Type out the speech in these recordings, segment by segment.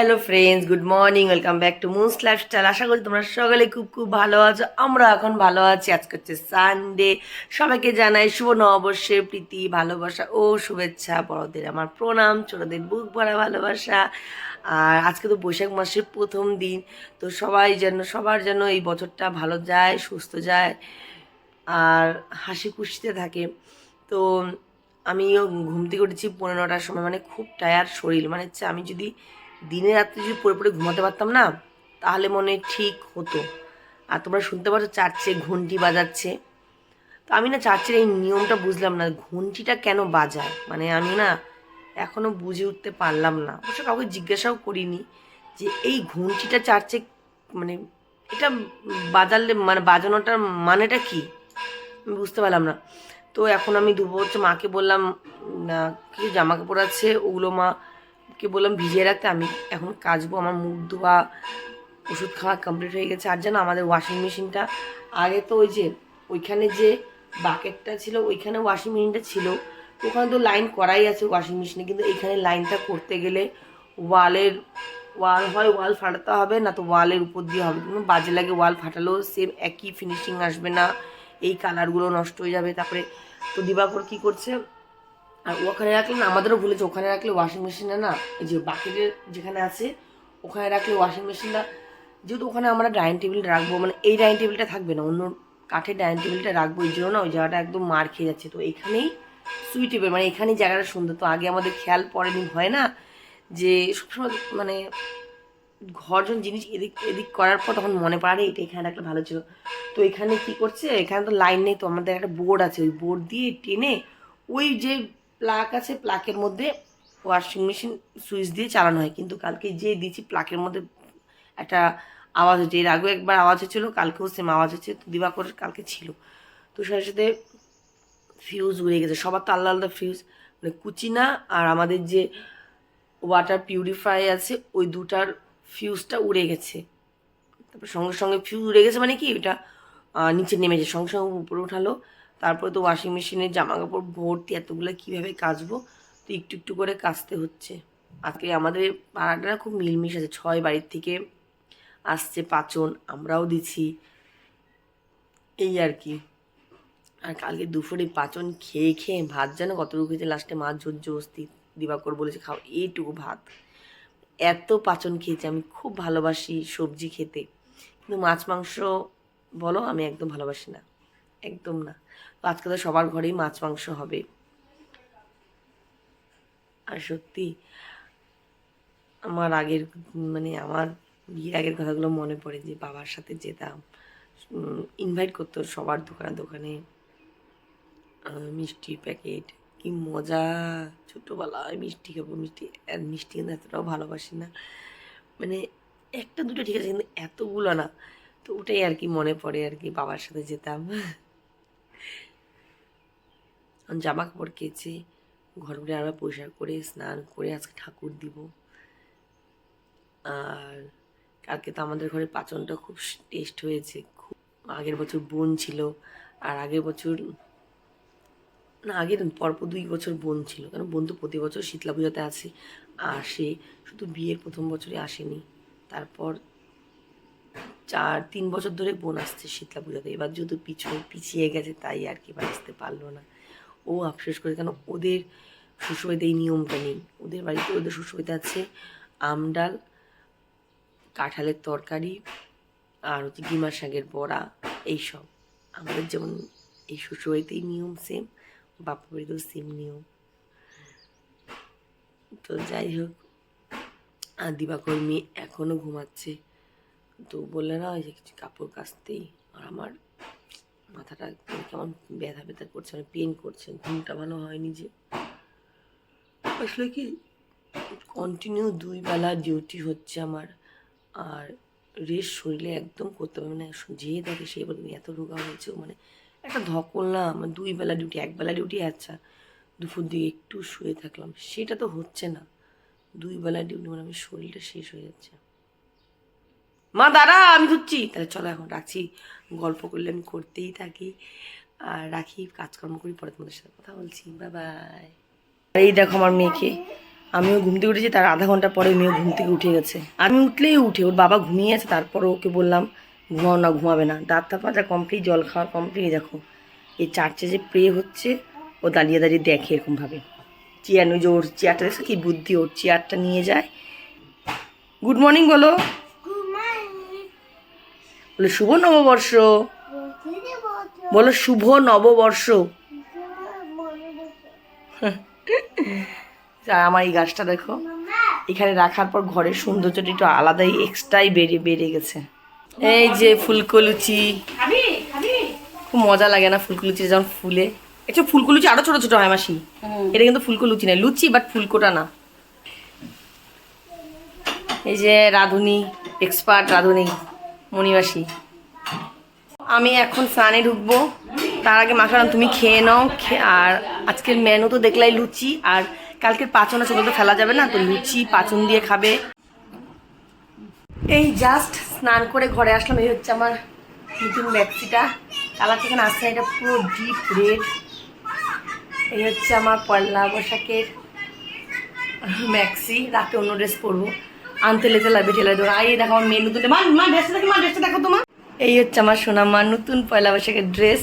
Hello friends good morning welcome back to moon's lifestyle আশা করি তোমরা সকালে খুব খুব ভালো আছো। আমরা এখন ভালো আছি। আজকে হচ্ছে সানডে সবাইকে জানাই শুভ নববর্ষের প্রীতি, ভালোবাসা ও শুভেচ্ছা। বড়দের আমার প্রণাম, ছোটদের বুক ভরা ভালোবাসা। আর আজকে তো বৈশাখ মাসের প্রথম দিন। তো সবাই যেন, সবার যেন এই বছরটা ভালো যায়, সুস্থ যায় আর হাসি খুশিতে থাকে। তো আমিও ঘুম থেকে উঠেছি পনেরো নটার সময়। মানে খুব টায়ার্ড শরীর। মানে হচ্ছে আমি যদি দিনে রাত্রে যদি পড়ে পড়ে ঘুমাতে পারতাম না, তাহলে মনে ঠিক হতো। আর তোমরা শুনতে পাচ্ছ চার্চে ঘন্টি বাজাচ্ছে। তো আমি না চার্চের এই নিয়মটা বুঝলাম না, ঘন্টিটা কেন বাজায়? মানে আমি না এখনও বুঝে উঠতে পারলাম না। অবশ্য কাউকে জিজ্ঞাসাও করিনি যে এই ঘন্টিটা চার্চে মানে এটা বাজালে মানে বাজানোটার মানেটা কি? আমি বুঝতে পারলাম না। তো এখন আমি দুবো হচ্ছে মাকে বললাম কিছু জামা কাপড় আছে, ওগুলো মাকে বললাম, ভিজিয়ে রাখতে আমি। এখন কাচবো, আমার মুখ ধোয়া, ওষুধ খাওয়া কমপ্লিট হয়ে গেছে। আর জানো আমাদের ওয়াশিং মেশিনটা আগে তো ওই যে, ওইখানে যে বাকেটটা ছিল, ওইখানে ওয়াশিং মেশিনটা ছিল। ওখানে তো লাইন করাই আছে ওয়াশিং মেশিনে কিন্তু এখানে লাইনটা করতে গেলে ওয়ালের ওয়াল হয় ওয়াল ফাটাতে হবে, না তো ওয়ালের উপর দিয়ে হবে। কিন্তু বাজে লাগে ওয়াল ফাটালেও সেম একই ফিনিশিং আসবে না। এই কালারগুলো নষ্ট হয়ে যাবে। তারপরে তো দিবাকর কী করছে? আর ওখানে রাখলে না, আমাদেরও ভুলেছে ওখানে রাখলে ওয়াশিং মেশিনটা না যে বাকেটের যেখানে আছে, ওখানে রাখলে ওয়াশিং মেশিনটা যেহেতু ওখানে আমরা ডাইনিং টেবিলটা রাখব মানে এই ডাইনিং টেবিলটা থাকবে না, অন্য কাঠের ডাইনিং টেবিলটা রাখব, এই জন্য না ওই জায়গাটা একদম মার খেয়ে যাচ্ছে। তো এখানেই সুইটেবল মানে এখানেই জায়গাটা সুন্দর। তো আগে আমাদের খেয়াল পরেনি হয় না, যে সবসময় মানে ঘর যখন জিনিস এদিক এদিক করার পর তখন মনে পড়ে এটা এখানে রাখলে ভালো ছিল। তো এখানে কি করছে, এখানে তো লাইন নেই, তো আমাদের একটা বোর্ড আছে, ওই বোর্ড দিয়ে টেনে ওই যে প্লাক আছে, প্লাকের মধ্যে ওয়াশিং মেশিন সুইচ দিয়ে চালানো হয়। কিন্তু কালকে যে দিয়েছি প্লাকের মধ্যে একটা আওয়াজ হচ্ছে। এর আগেও একবার আওয়াজ হচ্ছিল কালকেও সেম আওয়াজ হচ্ছে। তো দিবাকর কালকে ছিল। তো সাথে সাথে ফিউজ উড়ে গেছে। সবার তো আলাদা আলাদা ফিউজ মানে কুচিনা আর আমাদের যে ওয়াটার পিউরিফাই আছে, ওই দুটার ফিউজটা উড়ে গেছে। তারপর সঙ্গে সঙ্গে ফিউজ উড়ে গেছে মানে কি? ওটা নিচে নেমেছে সঙ্গে সঙ্গে উপরে উঠালো। তারপরে তো ওয়াশিং মেশিনের জামা কাপড় ভর্তি, এতগুলো কীভাবে কাচবো? তো একটু একটু করে কাচতে হচ্ছে। আজকে আমাদের পাড়াটা খুব মিলমিশ আছে, ছয় বাড়ির থেকে আসছে পাচন আমরাও দিছি। এই আর কি। আর কালকে দুপুরে পাচন খেয়ে খেয়ে ভাত যেন কতটুকু খেয়েছে? লাস্টে মাছ জোর জোস্তি দিবাকর বলেছে, খাও, এইটুকু ভাত। এত পাচন খেয়েছি, আমি খুব ভালোবাসি সবজি খেতে। কিন্তু মাছ, মাংস বলো, আমি একদম ভালোবাসি না। একদম না। আজকে তো সবার ঘরেই মাছ, মাংস হবে। আর সত্যি, আমার আগের মানে আমার বিয়ের আগের কথাগুলো মনে পড়ে যে বাবার সাথে যেতাম ইনভাইট করতো সবার দোকানে দোকানে মিষ্টির প্যাকেট। কি মজা ছোটোবেলায় মিষ্টি খাব, মিষ্টি মিষ্টি কিন্তু এতটাও ভালোবাসি না। মানে একটা দুটো ঠিক আছে, কিন্তু এতগুলো না, তো ওটাই আর কি মনে পড়ে আর কি, বাবার সাথে যেতাম। জামা কাপড় কেচে ঘর ঘুরে আবার পরিষ্কার করে স্নান করে আজকে ঠাকুর দিব। আর কালকে তো আমাদের ঘরে পাচনটা খুব টেস্ট হয়েছে, খুব আগের বছর বোন ছিল আর আগের বছর না, আগের পরপর দুই বছর বোন ছিল, কারণ বোন তো প্রতি বছর শীতলা পূজাতে আসে আসে শুধু বিয়ের প্রথম বছরে আসেনি। তারপর চার, তিন বছর ধরে বোন আসছে শীতলা পূজাতে, এবার যেহেতু পিছনে পিছিয়ে গেছে, তাই আর কি আসতে পারল না। ও আফসোস করে, কেন ওদের শ্বশুরবাড়িতে এই নিয়মটা নেই। ওদের বাড়িতে ওদের শ্বশুরবাড়িতে আছে আমডাল কাঁঠালের তরকারি, আর হচ্ছে ডিমার শাকের বড়া, এইসব। আমাদের যেমন এই শ্বশুরবাড়িতেই নিয়ম সেম বাপা বাড়িতেও সেম নিয়ম। তো যাই হোক, আর দিবাকর্মী এখনও ঘুমাচ্ছে। তো বললে না ওই যে কিছু কাপড় কাচতেই, আর আমার মাথাটা কেমন ব্যথা ব্যথা করছে মানে পেন করছে, ঘুমটা ভালো হয়নি যে। আসলে কি কন্টিনিউ দুই বেলা ডিউটি হচ্ছে আমার, আর রেস্ট শরীরে একদম করতে পারবে না যে দেখে সে বলবে এত রোগা হয়েছে। মানে একটা ধকল না, আমার দুই বেলা ডিউটি এক বেলা ডিউটি আচ্ছা দুপুর দিকে একটু শুয়ে থাকলাম। সেটা তো হচ্ছে না। দুই বেলা ডিউটি মানে আমি শরীরটা শেষ হয়ে যাচ্ছে। মা, দাঁড়া, আমি ধুচ্ছি। তাহলে চলো এখন রাখছি। গল্প করলে আমি করতেই থাকি। আর রাখি, কাজকর্ম করি, পরে তোমাদের সাথে কথা বলছি। বাই বাই এই দেখো আমার মেয়েকে। আমিও ঘুম থেকে উঠেছি, তার আধা ঘণ্টা পরে মেয়েও ঘুম থেকে উঠে গেছে। আমি উঠলেই উঠে, ওর বাবা ঘুমিয়ে আছে, তারপর ওকে বললাম, ঘুমাও না, ঘুমাবে না। দাঁত মাজা কমপ্লিট জল খাওয়া কমপ্লিট দেখো। এই চার্চে যে প্রে হচ্ছে, ও দাঁড়িয়ে দাঁড়িয়ে দেখে এরকমভাবে। চেয়ার যে ওর চেয়ারটা দেখছ কি বুদ্ধি, ওর চেয়ারটা নিয়ে যায়। গুড মর্নিং বলো। বলে শুভ নববর্ষ। বলো শুভ নববর্ষ। আমার এই গাছটা দেখো। এখানে রাখার পর ঘরের সৌন্দর্যটা একটু আলাদাই এক্সট্রাই বেড়ে বেড়ে গেছে। এই যে ফুলকলুচি। খুব মজা লাগে না ফুলকলুচি যেমন ফুলে। একটু ফুলকলুচি আরও ছোট ছোট হয় মাসি। এটা কিন্তু ফুলকলুচি না লুচি বাট ফুলকোটা না। এই যে রাধুনি এক্সপার্ট রাধুনি। মণিবাসী আমি এখন স্নানে ঢুকবো। তার আগে মাখালাম তুমি খেয়ে নাও। আর আজকের মেনু তো দেখলাই লুচি। আর কালকের পাচন আছে তো ফেলা যাবে না, তো লুচি, পাচন দিয়ে খাবে। এই জাস্ট স্নান করে ঘরে আসলাম। এই হচ্ছে আমার নতুন ব্যাগসিটা কালার থেকে আসছে এটা পুরো ডিপ রেড এই হচ্ছে আমার পয়লা বৈশাখের ম্যাক্সি রাতে অন্য ড্রেস পরবো। আনতে লেতে লাগবে ঠেলে আই দেখো আমার নতুন মা মা ড্রেসটা দেখো, মা ড্রেসটা দেখো তোমার এই হচ্ছে আমার সোনামার নতুন পয়লা বৈশাখের ড্রেস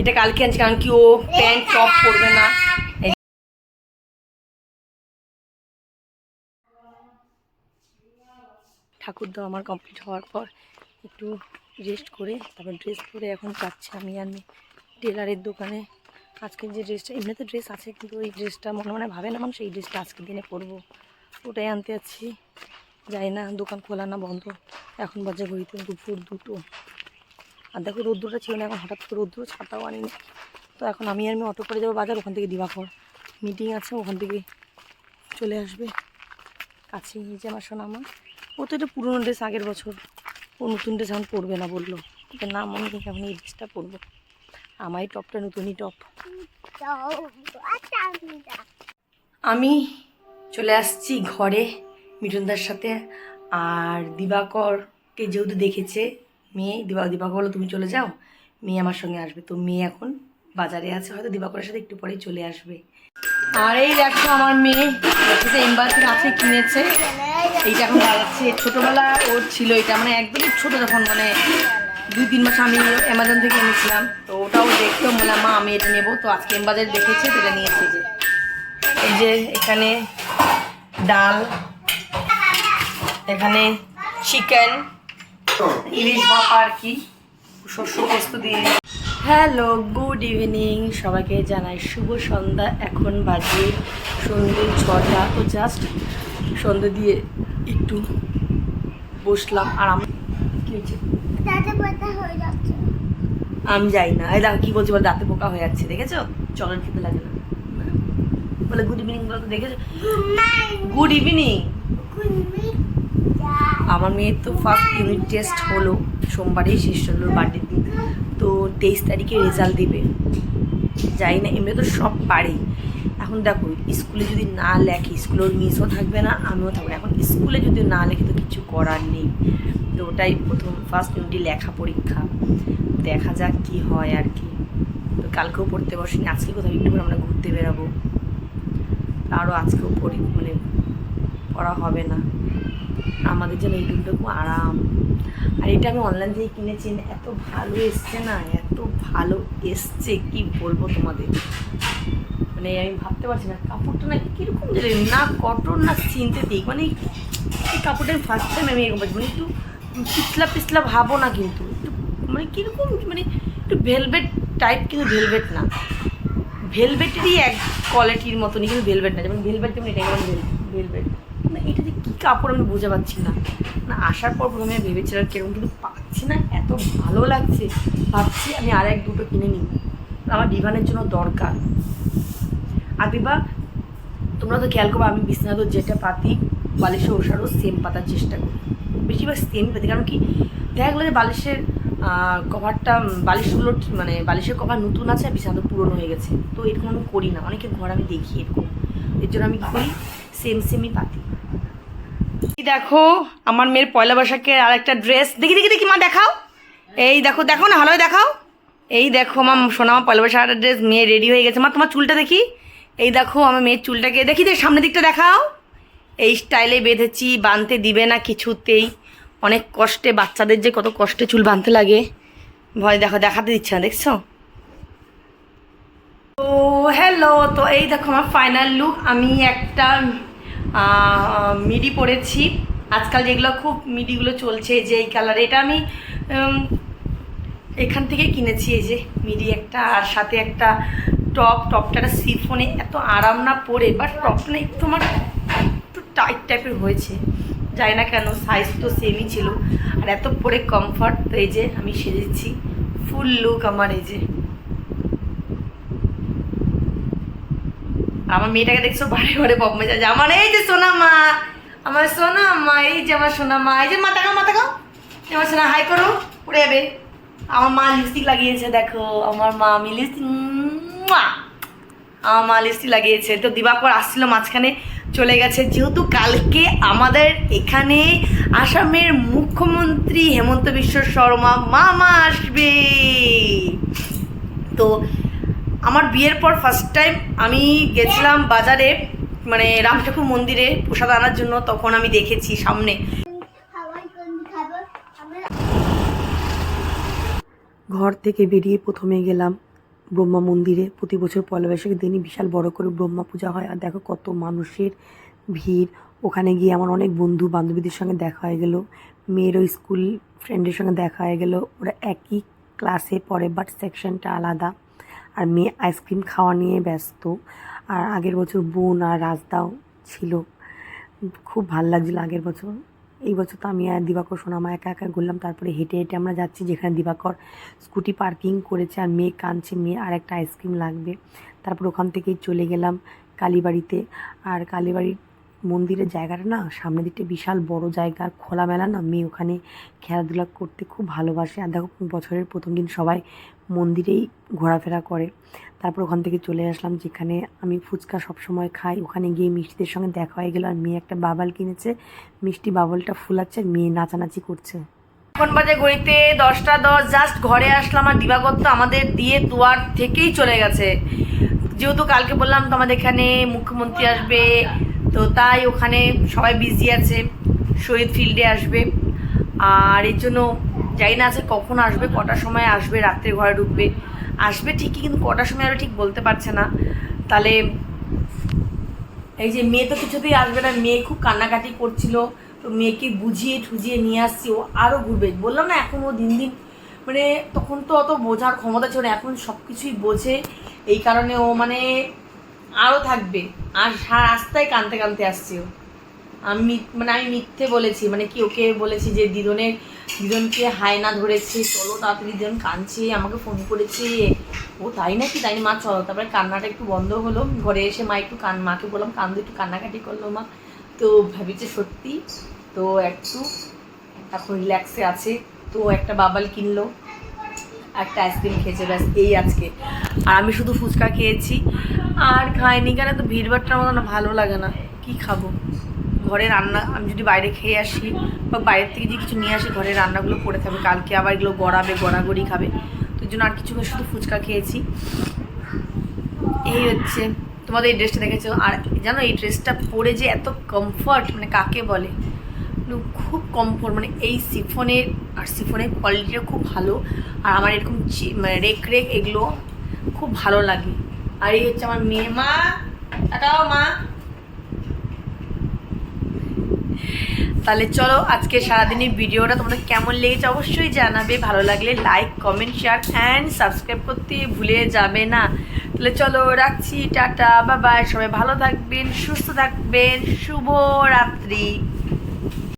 এটা কালকে আনছি, কারণ কি ও প্যান্ট টপ পরবে না। ঠাকুর দাও আমার কমপ্লিট হওয়ার পর একটু রেস্ট করে, তারপর ড্রেস পরে এখন যাচ্ছি আমি আর টেলারের দোকানে। আজকের যে ড্রেসটা এমনিতে ড্রেস আছে, কিন্তু ওই ড্রেসটা মনে মনে ভাবে না মানুষ এই ড্রেসটা আজকের দিনে পরবো। ওটাই আনতে যাচ্ছি যাই না দোকান খোলা না বন্ধ। এখন বাজে ঘড়িতে দুপুর দুটো। আর দেখো রোদ্দুরটা ছিল না এখন হঠাৎ করে রোদ্দুর ছাতাও আনিনি। তো এখন আমি আর আমি অটো করে যাব বাজার ওখান থেকে দিবাকর। মিটিং আছে ওখান থেকে চলে আসবে। কাছে যে আমার শোনা আমার ও তো এটা পুরোনো ড্রেস আগের বছর। ও নতুন ড্রেস এখন পরবে না বলল। না মনে নেই এখন এই ড্রেসটা পরবো। আমার এই টপটা নতুনই টপ। আমি চলে আসছি ঘরে মিঠুনদার সাথে। আর দিবাকরকে যেহেতু দেখেছে মেয়ে, দিবা, দিবাকর বলো তুমি চলে যাও, মেয়ে আমার সঙ্গে আসবে। তো মেয়ে এখন বাজারে আছে, হয়তো দিবাকরের সাথে একটু পরেই চলে আসবে। আর এই দেখো আমার মেয়ে দেখেছে এম্বাসির আছে কিনেছে। এইটা এখন বাজাচ্ছে। ছোটোবেলা ওর ছিল এটা মানে একদমই ছোটো যখন মানে দুই, তিন মাস আমি অ্যামাজন থেকে এনেছিলাম। তো ওটাও দেখতো বললাম মা, আমি এটা নেব। তো আজকে এমবাজারে দেখেছে, তো এটা নিয়েছে যে। এই যে এখানে ডাল এখানে চিকেন ইলিশ ভাপা আর কি শস্য পোস্ত দিয়ে। Hello good evening. সবাইকে জানাই শুভ সন্ধ্যা। এখন বাজে সন্ধ্যে ছটা। তো জাস্ট সন্ধ্যে দিয়ে একটু বসলাম। আর আমি কি আমি যাই না। এই দেখো কি বলছি বল দাঁতে পোকা হয়ে যাচ্ছে দেখেছ? চকলেট খেতে লাগে না। বলে গুড ইভিনিং বলো তো দেখেছ? গুড ইভিনিং আমার মেয়ের তো ফার্স্ট ইউনিট টেস্ট হলো সোমবারেই শেষ হলো বার্থডের দিন। তো তেইশ তারিখে রেজাল্ট দেবে। যাই না, এমনি তো সব পারে এখন দেখো, স্কুলে যদি না লেখে, স্কুলে ওর মিসও থাকবে না, আমিও থাকব এখন স্কুলে যদি না লেখে তো কিছু করার নেই। তো ওটাই প্রথম ফার্স্ট ইউনিটে লেখা পরীক্ষা। দেখা যাক কি হয় আর কি। তো কালকেও পড়তে বসিনি, আজকে কোথাও একটু আমরা ঘুরতে বেরাবো। আরও আজকেও পড়ি মানে পড়া হবে না। আমাদের জন্য খুব আরাম। আর এটা আমি অনলাইন থেকে কিনেছি, এত ভালো এসছে না, এত ভালো এসছে, কি বলব তোমাদের? মানে আমি ভাবতে পারছি না, কাপড়টা না কীরকম জানি, না কটন না চিনতে সিনথেটিক মানে এই কাপড়টা ফার্স্ট টাইম আমি এরকম পাচ্ছি মানে একটু পিছলা পিছলা ভাবো না কিন্তু, একটু মানে কীরকম মানে একটু ভেলভেট টাইপ কিন্তু ভেলভেট না। ভেলভেটেরই এক কোয়ালিটির মতনই, কিন্তু ভেলভেট না, যেমন ভেলভেট যেমন এটা যেমন ভেলভেট। না, এটা যে কী কাপড় আমি বুঝে পাচ্ছি না। না, আসার পর প্রথমে ভেবেছিলাম কীরকম, কিন্তু পাচ্ছি না, এত ভালো লাগছে। ভাবছি আমি আর এক দুটো কিনে নিই। আমার ডিভানের জন্য দরকার। আর দিবা তোমরা তো খেয়াল করব, আমি বিছানাতে যেটা পাতি, বালিশের ওষারও সেম পাতার চেষ্টা করি। বেশিরভাগ সেম পাতি, কারণ কি? দেখা গেলো যে বালিশের কভারটা বালিশগুলো মানে বালিশের কভার নতুন আছে আর বিছানা পুরনো হয়ে গেছে। তো এরকম আমি করি না। অনেকের ঘর আমি দেখি এরকম। এর জন্য আমি করি সেম সেমই পাতি। দেখো, আমার মেয়ের পয়লা বৈশাখের আর একটা ড্রেস দেখি দেখি দেখি, মা, দেখাও। এই দেখো দেখো না, ভালোই দেখাও। এই দেখো, মা মা, পয়লা বৈশাখ একটা ড্রেস মেয়ে রেডি হয়ে গেছে। মা, তোমার চুলটা দেখি। এই দেখো, আমার মেয়ের চুলটাকে দেখি দে সামনের দিকটা দেখাও। এই স্টাইলে বেঁধেছি বাঁধতে দিবে না কিছুতেই। অনেক কষ্টে, বাচ্চাদের যে কত কষ্টে চুল বাঁধতে লাগে। ভয় দেখো, দেখাতে দিচ্ছে না, দেখছ? তো হ্যালো তো এই দেখো আমার ফাইনাল লুক আমি একটা মিডি পরেছি। আজকাল যেগুলো খুব মিডিগুলো চলছে, যে এই কালার এটা আমি এখান থেকে কিনেছি এই যে মিডি একটা, আর সাথে একটা টপ টপটা একটা সিফোনে এত আরাম না পরে বাট টপটা একটু আমার একটু টাইট টাইপের হয়েছে। জানি না কেন সাইজ তো সেমই ছিল। আর এত পরে কমফর্ট তো এই যে আমি সেজেছি। ফুল লুক আমার এই যে। আমার মেয়েটাকে দেখছ বারে বারে পপ মেজা আমার এই যে সোনা মা আমার সোনা মা এই যে আমার সোনা মা এই যে মা খাও মা এই আমার সোনা হাই করো, উড়ে যাবে। আমার মা লিপস্টিক লাগিয়েছে, দেখো। আমার মা আমি লিপস্টিক আমার মা লিপস্টিক লাগিয়েছে। তো দিবাকর আসছিল মাঝখানে, চলে গেছে। যেহেতু কালকে আমাদের এখানে আসামের মুখ্যমন্ত্রী হেমন্ত বিশ্ব শর্মা মামা আসবে। তো আমার বিয়ের পর ফার্স্ট টাইম আমি গেছিলাম বাজারে মানে রাম ঠাকুর মন্দিরে প্রসাদ আনার জন্য, তখন আমি দেখেছি সামনে। আমরা ঘর থেকে বেরিয়ে প্রথমে গেলাম ব্রহ্মা মন্দিরে প্রতি বছর পয়লা বৈশাখের দিনই বিশাল বড় করে ব্রহ্মা পূজা হয়। আর দেখো কত মানুষের ভিড়। ওখানে গিয়ে আমার অনেক বন্ধু বান্ধবীদের সঙ্গে দেখা হয়ে গেল। মেয়েরও স্কুল ফ্রেন্ডের সঙ্গে দেখা হয়ে গেল। ওরা একই ক্লাসে পড়ে বাট সেকশনটা আলাদা। আর মেয়ে আইসক্রিম খাওয়া নিয়ে ব্যস্ত। আর আগের বছর বোন আর রাজদাও ছিল। খুব ভালো লাগছিল আগের বছর। এই বছর তো আমি আর দিবাকর সোনামা একা একা ঘুরলাম, তারপরে হেঁটে হেঁটে আমরা যাচ্ছি যেখানে দিবাকর স্কুটি পার্কিং করেছে, আর মেয়ে কাঁদছে, মেয়ে আর একটা আইসক্রিম লাগবে। তারপর ওখান থেকেই চলে গেলাম কালীবাড়িতে, আর কালীবাড়ির মন্দিরের জায়গাটা না, সামনের দিকটা বিশাল বড় জায়গা আর খোলামেলা না, মেয়ে ওখানে খেলাধুলা করতে খুব ভালোবাসে। আর দেখো, বছরের প্রথম দিন সবাই মন্দিরেই ঘোরাফেরা করে। তারপর ওখান থেকে চলে আসলাম, যেখানে আমি ফুচকা সবসময় খাই। ওখানে গিয়ে মিষ্টিদের সঙ্গে দেখা হয়ে গেল, আর মেয়ে একটা বাবাল কিনেছে। মিষ্টি বাবলটা ফুলাচ্ছে, আর মেয়ে নাচানাচি করছে। এখন বাজে ঘড়িতে দশটা দশ, জাস্ট ঘরে আসলাম, আর দিবাগত আমাদের দিয়ে দুয়ার থেকেই চলে গেছে। যেহেতু কালকে বললাম তো আমাদের এখানে মুখ্যমন্ত্রী আসবে তো তাই ওখানে সবাই বিজি আছে, শহীদ ফিল্ডে আসবে। আর এর জন্য জানি না আছে কখন আসবে, কটার সময় আসবে, রাত্রে ঘরে ঢুকবে। আসবে ঠিকই কিন্তু কটার সময় আরও ঠিক বলতে পারছে না। তাহলে এই যে মেয়ে তো কিছুতেই আসবে না, মেয়ে খুব কান্নাকাটি করছিল। তো মেয়েকে বুঝিয়ে ঠুজিয়ে নিয়ে আসছি, ও আরও ঘুরবে। বললাম না, এখন ও দিন দিন মানে তখন তো অত বোঝার ক্ষমতা ছিল এখন সব কিছুই বোঝে। এই কারণে ও মানে আরও থাকবে। আর সারা রাস্তায় কানতে কানতে আসছে ও আমি মানে আমি মিথ্যে বলেছি মানে কি ওকে বলেছি যে, দিদনের, দিদনকে হায়না ধরেছে, চলো তাড়াতাড়ি, দিদন কাঁদছে, আমাকে ফোন করেছে। ও তাই নাকি? তাই মা, চলো। তারপরে কান্নাটা একটু বন্ধ হলো। ঘরে এসে মা একটু কান, মাকে বললাম, কান্দো, একটু কান্নাকাটি করল, মা। তো ভাবিছে সত্যি, তো একটু, এখন রিল্যাক্সে আছে। তো একটা বাবাল কিনলো। একটা আইসক্রিম খেয়েছে, ব্যাস, এই আজকে। আর আমি শুধু ফুচকা খেয়েছি। আর খাইনি, কেন তো ভিড়ভাড়টা আমার ভালো লাগে না। কি খাব? ঘরে রান্না, আমি যদি বাইরে খেয়ে আসি বা বাইরের থেকে যদি কিছু নিয়ে আসি, ঘরে রান্নাগুলো পড়ে থাকবে কালকে আবার এগুলো গড়াবে, গড়াগড়ি খাবে। তো জন্য আর কিছু শুধু ফুচকা খেয়েছি। এই হচ্ছে, তোমাদের এই ড্রেসটা দেখেছ? আর জানো, এই ড্রেসটা পরে যে এত কমফর্ট মানে কাকে বলে? খুব কমফোর্ট মানে এই সিফনের আর সিফনের কোয়ালিটিটা খুব ভালো। আর আমার এরকম মানে রেক রেক এগুলো খুব ভালো লাগে। আর এই হচ্ছে আমার মেয়ে, মা টাটাও মা। তাহলে চলো আজকে সারাদিনের ভিডিওটা তোমাদের কেমন লেগেছে অবশ্যই জানাবে। ভালো লাগলে like comment share and subscribe করতে ভুলে যাবে না। তাহলে চলো রাখছি, টাটা বাবাই সবাই ভালো থাকবেন, সুস্থ থাকবেন, শুভ রাত্রি।